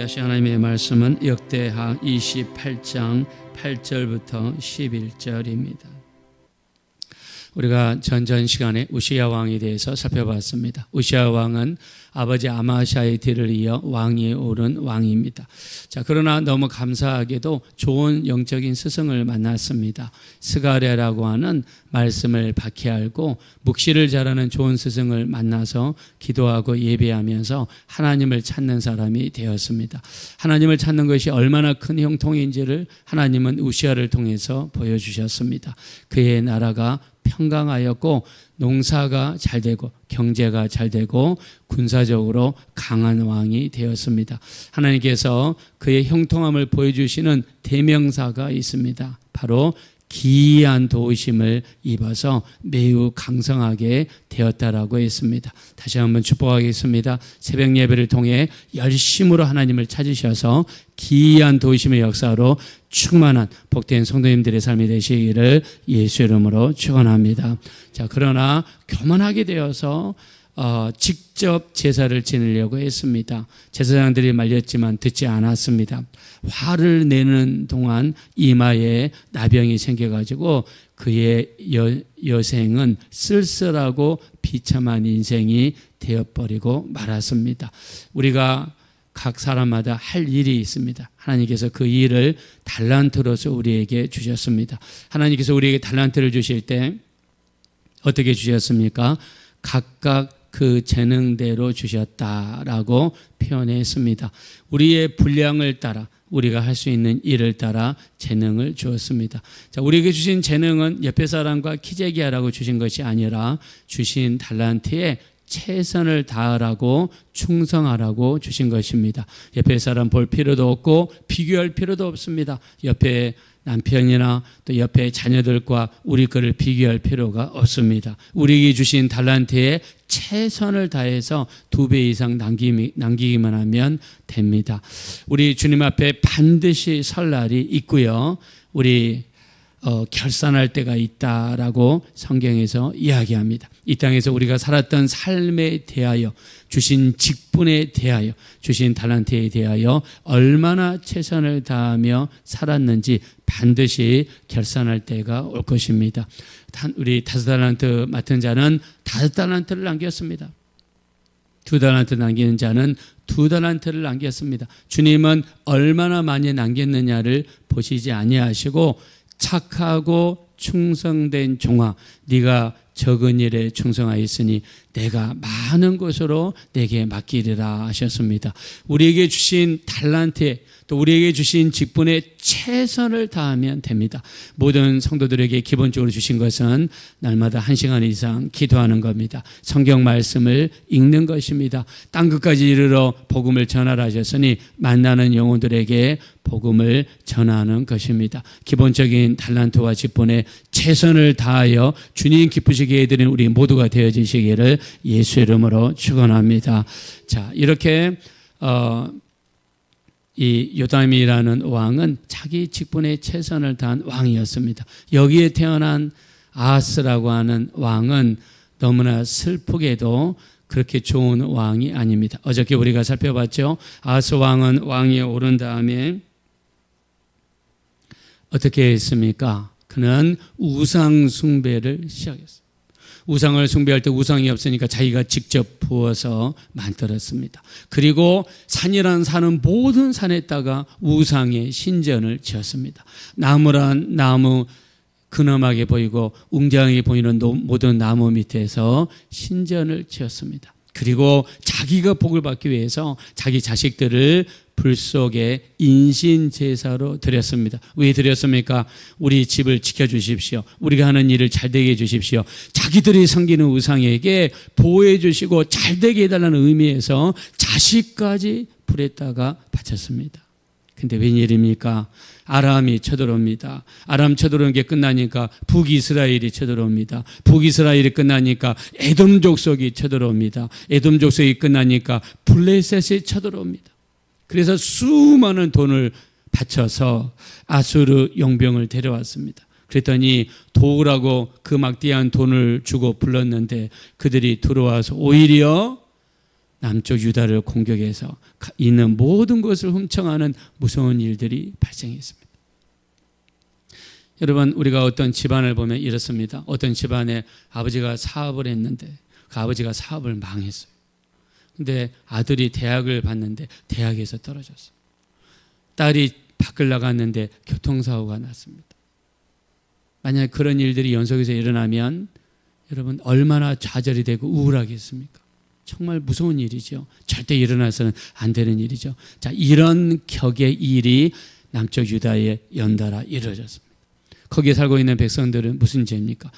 하신 하나님의 말씀은 역대하 28장 8절부터 11절입니다. 우리가 전전 시간에 우시야 왕에 대해서 살펴봤습니다. 우시야 왕은 아버지 아마샤의 뒤를 이어 왕위에 오른 왕입니다. 자, 그러나 너무 감사하게도 좋은 영적인 스승을 만났습니다. 스가랴라고 하는 말씀을 박히 알고 묵시를 잘하는 좋은 스승을 만나서 기도하고 예배하면서 하나님을 찾는 사람이 되었습니다. 하나님을 찾는 것이 얼마나 큰 형통인지를 하나님은 우시아를 통해서 보여주셨습니다. 그의 나라가 평강하였고 농사가 잘 되고 경제가 잘 되고 군사적으로 강한 왕이 되었습니다. 하나님께서 그의 형통함을 보여주시는 대명사가 있습니다. 바로 기이한 도우심을 입어서 매우 강성하게 되었다라고 했습니다. 다시 한번 축복하겠습니다. 새벽 예배를 통해 열심으로 하나님을 찾으셔서 기이한 도우심의 역사로 충만한 복된 성도님들의 삶이 되시기를 예수 이름으로 축원합니다. 자, 그러나 교만하게 되어서 어, 직접 제사를 지내려고 했습니다. 제사장들이 말렸지만 듣지 않았습니다. 화를 내는 동안 이마에 나병이 생겨가지고 그의 여, 여생은 쓸쓸하고 비참한 인생이 되어버리고 말았습니다. 우리가 각 사람마다 할 일이 있습니다. 하나님께서 그 일을 달란트로서 우리에게 주셨습니다. 하나님께서 우리에게 달란트를 주실 때 어떻게 주셨습니까? 각각 그 재능대로 주셨다라고 표현했습니다. 우리의 분량을 따라 우리가 할 수 있는 일을 따라 재능을 주었습니다. 자, 우리에게 주신 재능은 옆에 사람과 키재기하라고 주신 것이 아니라 주신 달란트에 최선을 다하라고 충성하라고 주신 것입니다. 옆에 사람 볼 필요도 없고 비교할 필요도 없습니다. 옆에 남편이나 또 옆에 자녀들과 우리 거를 비교할 필요가 없습니다. 우리에게 주신 달란트에 최선을 다해서 두 배 이상 남기기만 하면 됩니다. 우리 주님 앞에 반드시 설 날이 있고요. 우리 어, 결산할 때가 있다라고 성경에서 이야기합니다. 이 땅에서 우리가 살았던 삶에 대하여 주신 직분에 대하여 주신 달란트에 대하여 얼마나 최선을 다하며 살았는지 반드시 결산할 때가 올 것입니다. 우리 다섯 달란트 맡은 자는 다섯 달란트를 남겼습니다. 두 달란트 남기는 자는 두 달란트를 남겼습니다. 주님은 얼마나 많이 남겼느냐를 보시지 아니하시고 착하고 충성된 종아 네가 적은 일에 충성하였으니 내가 많은 것으로 내게 맡기리라 하셨습니다. 우리에게 주신 달란트에 또 우리에게 주신 직분에 최선을 다하면 됩니다. 모든 성도들에게 기본적으로 주신 것은 날마다 한 시간 이상 기도하는 겁니다. 성경 말씀을 읽는 것입니다. 땅 끝까지 이르러 복음을 전하라 하셨으니 만나는 영혼들에게 복음을 전하는 것입니다. 기본적인 달란트와 직분에 최선을 다하여 주님 기쁘시게 해드리는 우리 모두가 되어지시기를 예수 이름으로 축원합니다. 자 이렇게 어, 이 요담이라는 왕은 자기 직분에 최선을 다한 왕이었습니다. 여기에 태어난 아하스라고 하는 왕은 너무나 슬프게도 그렇게 좋은 왕이 아닙니다. 어저께 우리가 살펴봤죠. 아하스 왕은 왕위에 오른 다음에 어떻게 했습니까? 그는 우상 숭배를 시작했습니다. 우상을 숭배할 때 우상이 없으니까 자기가 직접 부어서 만들었습니다. 그리고 산이란 산은 모든 산에다가 우상의 신전을 지었습니다. 나무란 나무 근엄하게 보이고 웅장하게 보이는 모든 나무 밑에서 신전을 지었습니다. 그리고 자기가 복을 받기 위해서 자기 자식들을 불 속에 인신 제사로 드렸습니다. 왜 드렸습니까? 우리 집을 지켜 주십시오. 우리가 하는 일을 잘 되게 해 주십시오. 자기들이 섬기는 우상에게 보호해 주시고 잘 되게 해 달라는 의미에서 자식까지 불에다가 바쳤습니다. 근데 웬일입니까? 아람이 쳐들어옵니다. 아람 쳐들어온 게 끝나니까 북이스라엘이 쳐들어옵니다. 북이스라엘이 끝나니까 에돔 족속이 쳐들어옵니다. 에돔 족속이 끝나니까 블레셋이 쳐들어옵니다. 그래서 수많은 돈을 바쳐서 아수르 용병을 데려왔습니다. 그랬더니 도우라고 그 막대한 돈을 주고 불렀는데 그들이 들어와서 오히려 남쪽 유다를 공격해서 가- 있는 모든 것을 훔쳐가는 무서운 일들이 발생했습니다. 여러분 우리가 어떤 집안을 보면 이렇습니다. 어떤 집안에 아버지가 사업을 했는데 그 아버지가 사업을 망했어요. 근데 아들이 대학을 봤는데 대학에서 떨어졌어요. 딸이 밖을 나갔는데 교통사고가 났습니다. 만약 그런 일들이 연속해서 일어나면 여러분 얼마나 좌절이 되고 우울하겠습니까? 정말 무서운 일이죠. 절대 일어나서는 안 되는 일이죠. 자, 이런 격의 일이 남쪽 유다에 연달아 이루어졌습니다. 거기에 살고 있는 백성들은 무슨 죄입니까?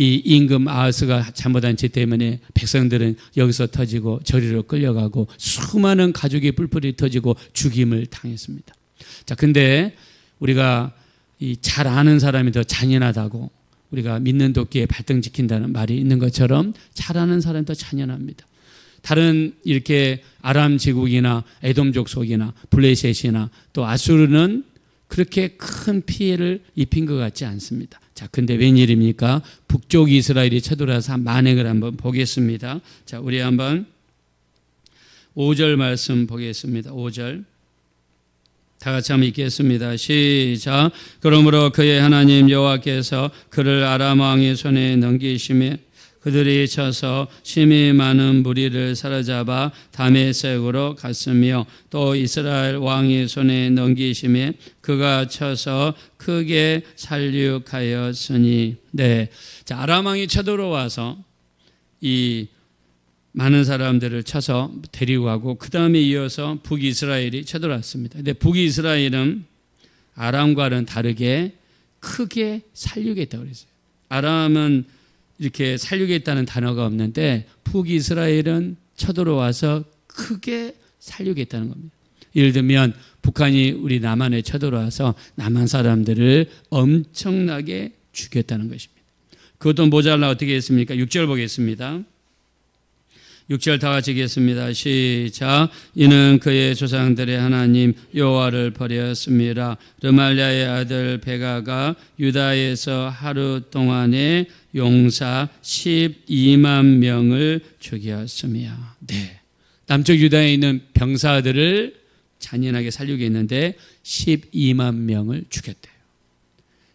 이 임금 아하스가 잘못한 죄 때문에 백성들은 여기서 터지고 저리로 끌려가고 수많은 가족의 뿔뿔이 터지고 죽임을 당했습니다. 자, 근데 우리가 이 잘 아는 사람이 더 잔인하다고 우리가 믿는 도끼에 발등 지킨다는 말이 있는 것처럼 잘 아는 사람이 더 잔인합니다. 다른 이렇게 아람 제국이나 에돔 족 속이나 블레셋이나 또 아수르는 그렇게 큰 피해를 입힌 것 같지 않습니다. 자, 근데 웬일입니까? 북쪽 이스라엘이 쳐들어와서 한 만행을 한번 보겠습니다. 자, 우리 한번 5절 말씀 보겠습니다. 5절. 다 같이 한번 읽겠습니다. 시작. 그러므로 그의 하나님 여호와께서 그를 아람 왕의 손에 넘기심에 그들이 쳐서 심히 많은 무리를 사로잡아 다메섹으로 갔으며 또 이스라엘 왕의 손에 넘기심에 그가 쳐서 크게 살육하였으니 네. 자, 아람 왕이 쳐들어와서 이 많은 사람들을 쳐서 데리고 가고 그 다음에 이어서 북이스라엘이 쳐들어왔습니다. 근데 북이스라엘은 아람과는 다르게 크게 살리겠다고 그랬어요. 아람은 이렇게 살리겠다는 단어가 없는데 북 이스라엘은 쳐들어와서 크게 살리겠다는 겁니다. 예를 들면 북한이 우리 남한에 쳐들어와서 남한 사람들을 엄청나게 죽였다는 것입니다. 그것도 모자라 어떻게 했습니까? 6절 보겠습니다. 6절 다 같이 읽겠습니다. 시작. 이는 그의 조상들의 하나님 여호와를 버렸습니다. 르말리아의 아들 베가가 유다에서 하루 동안에 용사 12만 명을 죽였으며. 네. 남쪽 유다에 있는 병사들을 잔인하게 살리고 있는데 12만 명을 죽였대요.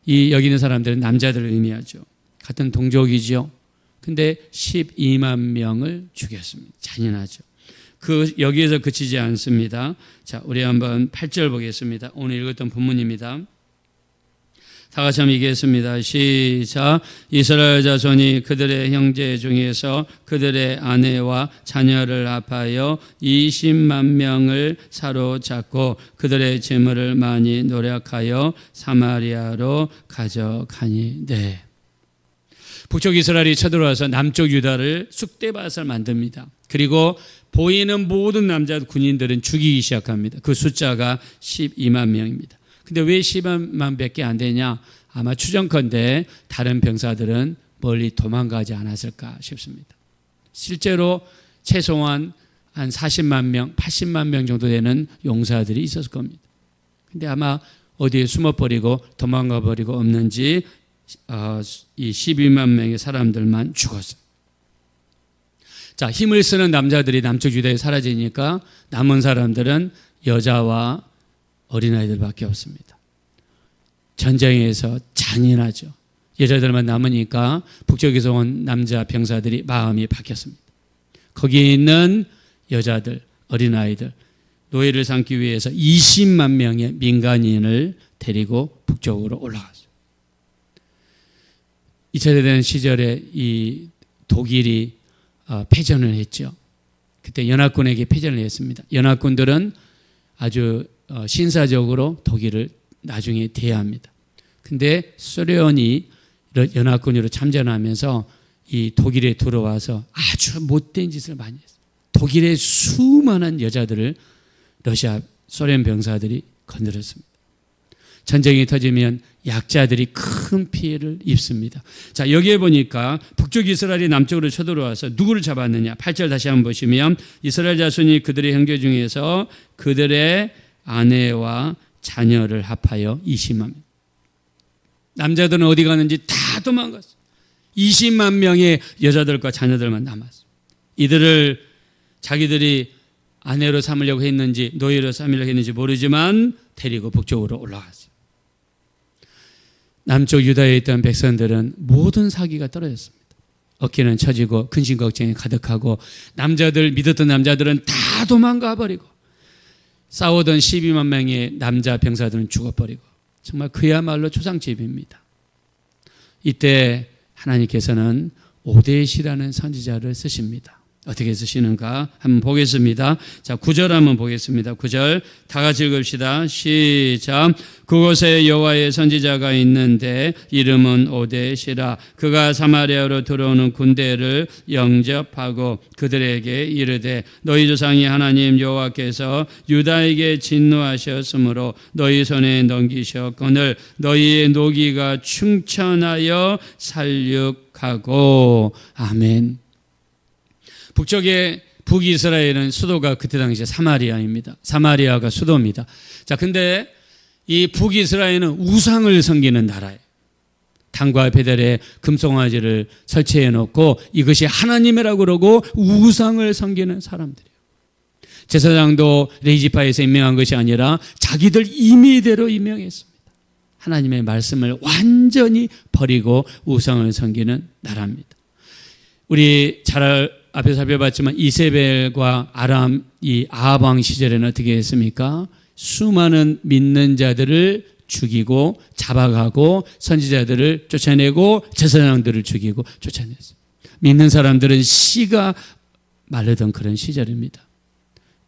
이 여기 있는 사람들은 남자들을 의미하죠. 같은 동족이죠. 근데 12만 명을 죽였습니다. 잔인하죠. 그 여기에서 그치지 않습니다. 자, 우리 한번 8절 보겠습니다. 오늘 읽었던 본문입니다. 다 같이 한번 읽겠습니다. 시작. 이스라엘 자손이 그들의 형제 중에서 그들의 아내와 자녀를 합하여 20만 명을 사로잡고 그들의 재물을 많이 노력하여 사마리아로 가져가니. 네. 북쪽 이스라엘이 쳐들어와서 남쪽 유다를 쑥대밭을 만듭니다. 그리고 보이는 모든 남자 군인들은 죽이기 시작합니다. 그 숫자가 12만 명입니다. 근데 왜 12만 밖에 안 되냐? 아마 추정컨대 다른 병사들은 멀리 도망가지 않았을까 싶습니다. 실제로 최소한 한 40만 명, 80만 명 정도 되는 용사들이 있었을 겁니다. 근데 아마 어디에 숨어버리고 도망가버리고 없는지 어, 이 12만 명의 사람들만 죽었어요. 자, 힘을 쓰는 남자들이 남쪽 유다에 사라지니까 남은 사람들은 여자와 어린아이들밖에 없습니다. 전쟁에서 잔인하죠. 여자들만 남으니까 북쪽에서 온 남자 병사들이 마음이 바뀌었습니다. 거기에 있는 여자들, 어린아이들, 노예를 삼기 위해서 20만 명의 민간인을 데리고 북쪽으로 올라갔어요. 2차 대전 시절에 이 독일이 어, 패전을 했죠. 그때 연합군에게 패전을 했습니다. 연합군들은 아주 어, 신사적으로 독일을 나중에 대합니다. 근데 소련이 연합군으로 참전하면서 이 독일에 들어와서 아주 못된 짓을 많이 했어요. 독일의 수많은 여자들을 러시아 소련 병사들이 건드렸습니다. 전쟁이 터지면 약자들이 큰 피해를 입습니다. 자, 여기에 보니까 북쪽 이스라엘이 남쪽으로 쳐들어와서 누구를 잡았느냐? 8절 다시 한번 보시면 이스라엘 자손이 그들의 형제 중에서 그들의 아내와 자녀를 합하여 20만 명. 남자들은 어디 가는지 다 도망갔어. 20만 명의 여자들과 자녀들만 남았어. 이들을 자기들이 아내로 삼으려고 했는지 노예로 삼으려고 했는지 모르지만 데리고 북쪽으로 올라갔어요. 남쪽 유다에 있던 백성들은 모든 사기가 떨어졌습니다. 어깨는 처지고 근심 걱정이 가득하고 남자들 믿었던 남자들은 다 도망가 버리고 싸우던 12만 명의 남자 병사들은 죽어버리고 정말 그야말로 초상집입니다. 이때 하나님께서는 오데시라는 선지자를 쓰십니다. 어떻게 쓰시는가 한번 보겠습니다. 자, 9절 한번 보겠습니다. 9절 다 같이 읽읍시다. 시작. 그곳에 여호와의 선지자가 있는데 이름은 오데시라. 그가 사마리아로 들어오는 군대를 영접하고 그들에게 이르되 너희 조상이 하나님 여호와께서 유다에게 진노하셨으므로 너희 손에 넘기셨거늘 너희의 노기가 충천하여 살육하고 아멘. 북쪽의 북이스라엘은 수도가 그때 당시에 사마리아입니다. 사마리아가 수도입니다. 자, 근데 이 북이스라엘은 우상을 섬기는 나라예요. 당과 베델에 금송아지를 설치해 놓고 이것이 하나님이라고 그러고 우상을 섬기는 사람들이에요. 제사장도 레이지파에서 임명한 것이 아니라 자기들 임의대로 임명했습니다. 하나님의 말씀을 완전히 버리고 우상을 섬기는 나라입니다. 우리 잘 앞에 살펴봤지만 이세벨과 아람 이 아합왕 시절에는 어떻게 했습니까? 수많은 믿는 자들을 죽이고 잡아가고 선지자들을 쫓아내고 제사장들을 죽이고 쫓아냈어요. 믿는 사람들은 씨가 마르던 그런 시절입니다.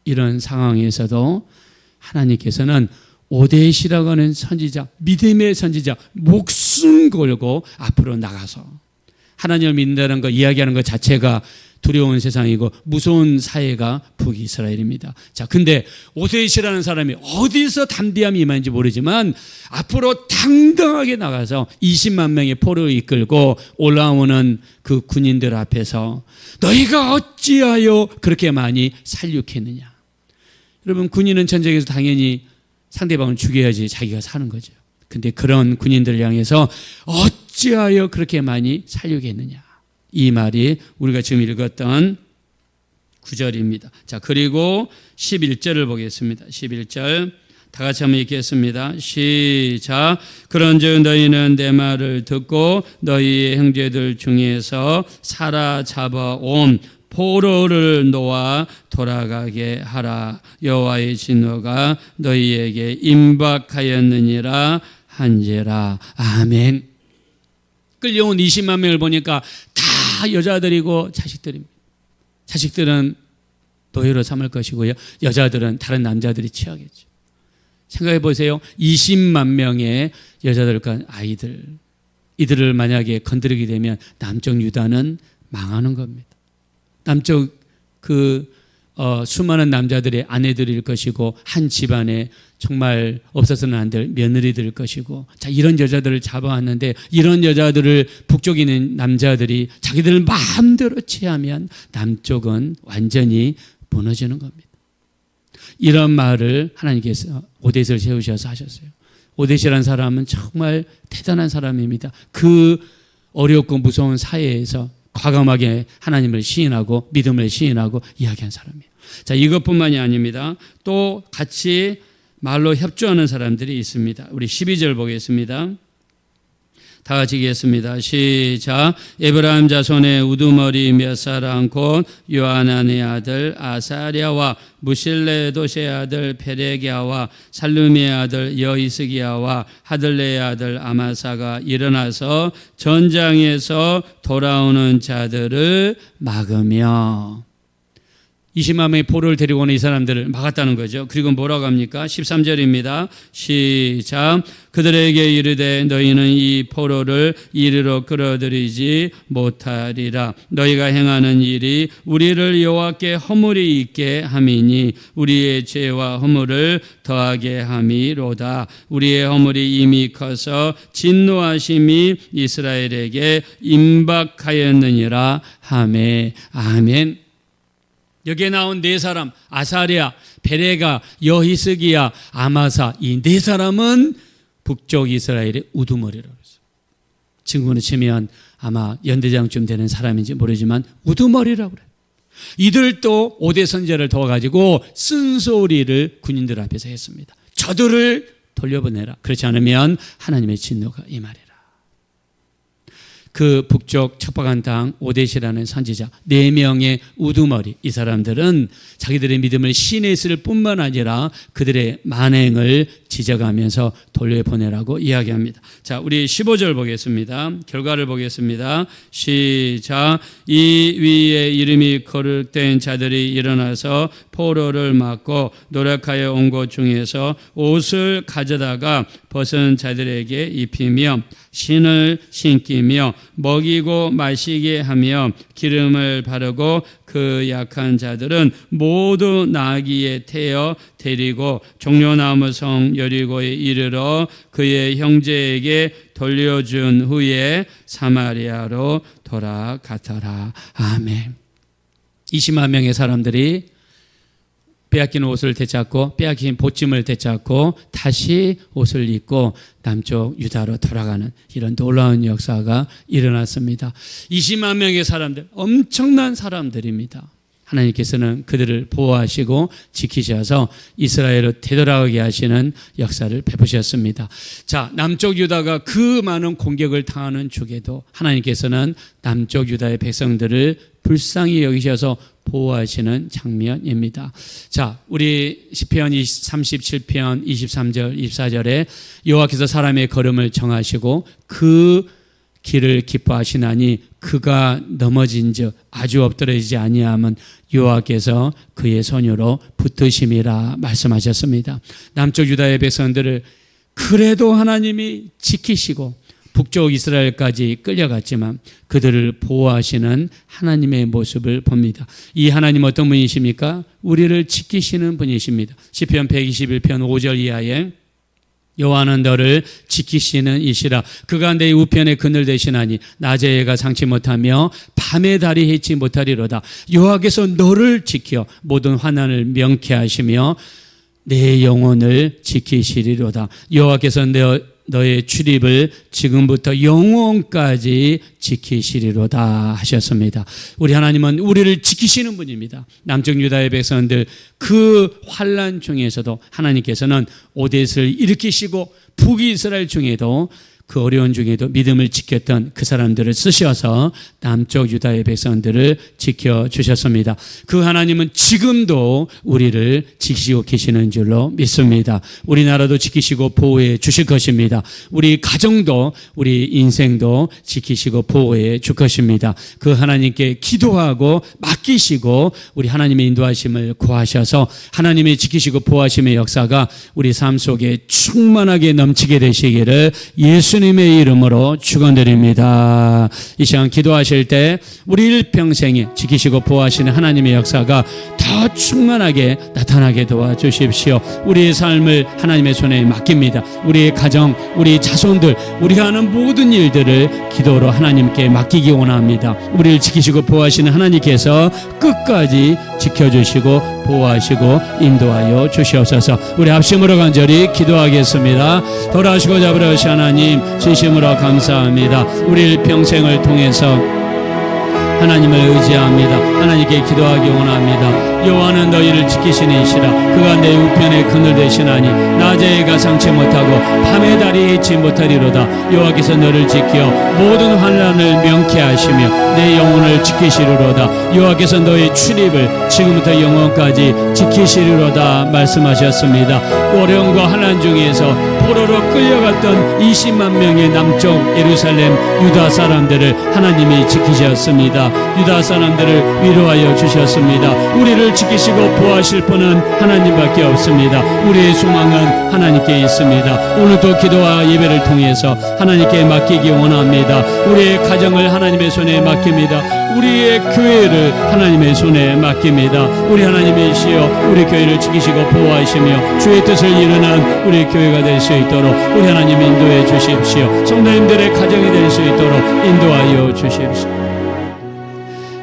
이런 상황에서도 하나님께서는 오데시라고 하는 선지자, 믿음의 선지자, 목숨 걸고 앞으로 나가서 하나님을 믿는다는 거 이야기하는 것 자체가 두려운 세상이고 무서운 사회가 북이스라엘입니다. 자, 근데 오세시라는 사람이 어디서 담대함이 임한지 모르지만 앞으로 당당하게 나가서 20만 명의 포를 이끌고 올라오는 그 군인들 앞에서 너희가 어찌하여 그렇게 많이 살육했느냐. 여러분, 군인은 전쟁에서 당연히 상대방을 죽여야지 자기가 사는 거죠. 근데 그런 군인들 향해서 어찌 하여 그렇게 많이 살육했느냐. 이 말이 우리가 지금 읽었던 9절입니다. 자, 그리고 11절을 보겠습니다. 11절. 다 같이 한번 읽겠습니다. 시작. 그런즉 너희는 내 말을 듣고 너희의 형제들 중에서 사라잡아 온 포로를 놓아 돌아가게 하라. 여호와의 진노가 너희에게 임박하였느니라 한지라. 아멘. 끌려온 20만 명을 보니까 다 여자들이고 자식들입니다. 자식들은 노예로 삼을 것이고요. 여자들은 다른 남자들이 취하겠죠. 생각해 보세요. 20만 명의 여자들과 아이들. 이들을 만약에 건드리게 되면 남쪽 유다는 망하는 겁니다. 남쪽 그 어, 수많은 남자들의 아내들일 것이고 한 집안에 정말 없어서는 안 될 며느리들일 것이고 자 이런 여자들을 잡아왔는데 이런 여자들을 북쪽에 있는 남자들이 자기들 마음대로 취하면 남쪽은 완전히 무너지는 겁니다. 이런 말을 하나님께서 오데스를 세우셔서 하셨어요. 오데시라는 사람은 정말 대단한 사람입니다. 그 어렵고 무서운 사회에서 과감하게 하나님을 시인하고 믿음을 시인하고 이야기한 사람이에요. 자, 이것뿐만이 아닙니다. 또 같이 말로 협조하는 사람들이 있습니다. 우리 12절 보겠습니다. 다 같이 읽겠습니다. 시작. 에브라임 자손의 우두머리 몇 사람 곧 요하난의 아들 아사랴와 무실레 도시의 아들 페레기야와 살루미의 아들 여이스기야와 하들레의 아들 아마사가 일어나서 전장에서 돌아오는 자들을 막으며 20만 명의 포로를 데리고 오는 이 사람들을 막았다는 거죠. 그리고 뭐라고 합니까? 13절입니다. 시작. 그들에게 이르되 너희는 이 포로를 이리로 끌어들이지 못하리라. 너희가 행하는 일이 우리를 여호와께 허물이 있게 함이니 우리의 죄와 허물을 더하게 함이로다. 우리의 허물이 이미 커서 진노하심이 이스라엘에게 임박하였느니라. 하메 아멘. 여기에 나온 네 사람 아사리아, 베레가, 여히스기야, 아마사 이 네 사람은 북쪽 이스라엘의 우두머리라고 했어요. 친구는 치면 아마 연대장쯤 되는 사람인지 모르지만 우두머리라고 그래. 이들도 오대 선제를 도와가지고 쓴소리를 군인들 앞에서 했습니다. 저들을 돌려보내라. 그렇지 않으면 하나님의 진노가 임하리라. 그 북쪽 척박한 땅 오데시라는 선지자 네 명의 우두머리 이 사람들은 자기들의 믿음을 신했을 뿐만 아니라 그들의 만행을 지적하면서 돌려보내라고 이야기합니다. 자, 우리 15절 보겠습니다. 결과를 보겠습니다. 시작. 이 위에 이름이 거룩된 자들이 일어나서 포로를 맞고 노력하여 온곳 중에서 옷을 가져다가 벗은 자들에게 입히며 신을 신기며 먹이고 마시게 하며 기름을 바르고 그 약한 자들은 모두 나귀에 태어 데리고 종려나무 성 여리고에 이르러 그의 형제에게 돌려준 후에 사마리아로 돌아갔더라. 아멘. 20만 명의 사람들이 빼앗긴 옷을 되찾고 빼앗긴 보찜을 되찾고 다시 옷을 입고 남쪽 유다로 돌아가는 이런 놀라운 역사가 일어났습니다. 20만 명의 사람들, 엄청난 사람들입니다. 하나님께서는 그들을 보호하시고 지키셔서 이스라엘로 되돌아가게 하시는 역사를 베푸셨습니다. 자, 남쪽 유다가 그 많은 공격을 당하는 중에도 하나님께서는 남쪽 유다의 백성들을 불쌍히 여기셔서 보호하시는 장면입니다. 자, 우리 시편 37편 23절 24절에 여호와께서 사람의 걸음을 정하시고 그 길을 기뻐하시나니 그가 넘어진즉 아주 엎드러지지 아니함은 여호와께서 그의 소녀로 붙으심이라 말씀하셨습니다. 남쪽 유다의 백성들을 그래도 하나님이 지키시고 북쪽 이스라엘까지 끌려갔지만 그들을 보호하시는 하나님의 모습을 봅니다. 이 하나님 어떤 분이십니까? 우리를 지키시는 분이십니다. 시편 121편 5절 이하에 여호와는 너를 지키시는 이시라 그가 내 우편에 그늘 되시나니 낮에 해가 상치 못하며 밤에 달이 해치 못하리로다 여호와께서 너를 지켜 모든 환난을 명쾌하시며 내 영혼을 지키시리로다 여호와께서 내 너의 출입을 지금부터 영원까지 지키시리로다 하셨습니다. 우리 하나님은 우리를 지키시는 분입니다. 남쪽 유다의 백성들 그 환란 중에서도 하나님께서는 오데스를 일으키시고 북이스라엘 중에도 그 어려운 중에도 믿음을 지켰던 그 사람들을 쓰셔서 남쪽 유다의 백성들을 지켜 주셨습니다. 그 하나님은 지금도 우리를 지키시고 계시는 줄로 믿습니다. 우리나라도 지키시고 보호해 주실 것입니다. 우리 가정도 우리 인생도 지키시고 보호해 줄 것입니다. 그 하나님께 기도하고 맡기시고 우리 하나님의 인도하심을 구하셔서 하나님의 지키시고 보호하심의 역사가 우리 삶 속에 충만하게 넘치게 되시기를 예수 예수님의 이름으로 축원드립니다. 이 시간 기도하실 때 우리 일평생에 지키시고 보호하시는 하나님의 역사가 더 충만하게 나타나게 도와주십시오. 우리의 삶을 하나님의 손에 맡깁니다. 우리의 가정, 우리 자손들, 우리가 하는 모든 일들을 기도로 하나님께 맡기기 원합니다. 우리를 지키시고 보호하시는 하나님께서 끝까지 지켜주시고 보호하시고 인도하여 주시옵소서. 우리 합심으로 간절히 기도하겠습니다. 돌아오시고 잡으러시 하나님 진심으로 감사합니다. 우리 평생을 통해서 하나님을 의지합니다. 하나님께 기도하기 원합니다. 여호와는 너희를 지키시는 이시라. 그가 내 우편에 그늘 되시나니 낮에 해가 상치 못하고 밤에 달이 해치 못하리로다. 여호와께서 너를 지켜 모든 환란을 명쾌하시며 내 영혼을 지키시리로다. 여호와께서 너의 출입을 지금부터 영원까지 지키시리로다 말씀하셨습니다. 어려움과 환란 중에서 포로로 끌려갔던 20만 명의 남쪽 예루살렘 유다 사람들을 하나님이 지키셨습니다. 유다 사람들을 위로하여 주셨습니다. 우리를 지키시고 보호하실 분은 하나님밖에 없습니다. 우리의 소망은 하나님께 있습니다. 오늘도 기도와 예배를 통해서 하나님께 맡기기 원합니다. 우리의 가정을 하나님의 손에 맡깁니다. 우리의 교회를 하나님의 손에 맡깁니다. 우리 하나님이시여 우리 교회를 지키시고 보호하시며 주의 뜻을 이루는 우리 교회가 될 수 있도록 우리 하나님 인도해 주십시오. 성도님들의 가정이 될 수 있도록 인도하여 주십시오.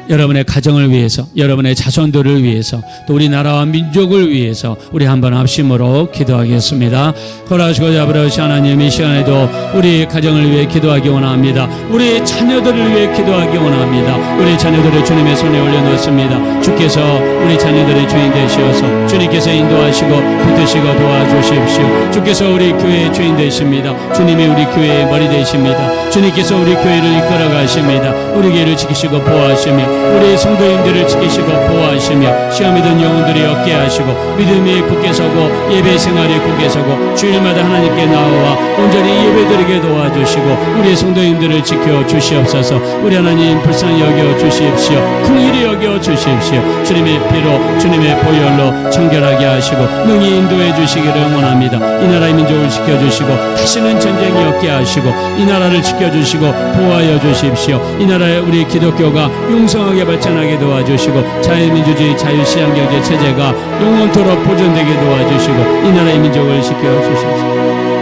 여러분의 가정을 위해서, 여러분의 자손들을 위해서, 또 우리 나라와 민족을 위해서 우리 한번 합심으로 기도하겠습니다. 허락하시고 아버지 하나님 이 시간에도 우리 가정을 위해 기도하기 원합니다. 우리 자녀들을 위해 기도하기 원합니다. 우리 자녀들을 주님의 손에 올려놓습니다. 주께서 우리 자녀들의 주인 되시어서 주님께서 인도하시고 붙드시고 도와주십시오. 주께서 우리 교회의 주인 되십니다. 주님이 우리 교회의 머리 되십니다. 주님께서 우리 교회를 이끌어 가십니다. 우리 교회를 지키시고 보호하시며 우리 성도님들을 지키시고 보호하시며 시험이든 영혼들이 얻게 하시고 믿음이 굳게 서고 예배 생활이 굳게 서고 주일마다 하나님께 나와 온전히 예배드리게 도와주시고 우리 성도님들을 지켜 주시옵소서. 우리 하나님 불쌍히 여겨 주십시오. 긍휼히 여겨 주십시오. 주님의 피로 주님의 보혈로 청결하게 하시고 능히 인도해 주시기를 원합니다. 이 나라의 민족을 지켜주시고 다시는 전쟁이 없게 하시고 이 나라를 지켜주시고 보호하여 주십시오. 이 나라에 우리 기독교가 융성하게 발전하게 도와주시고 자유민주주의 자유시장경제 체제가 영원토록 보존되게 도와주시고 이 나라의 민족을 지켜 주십시오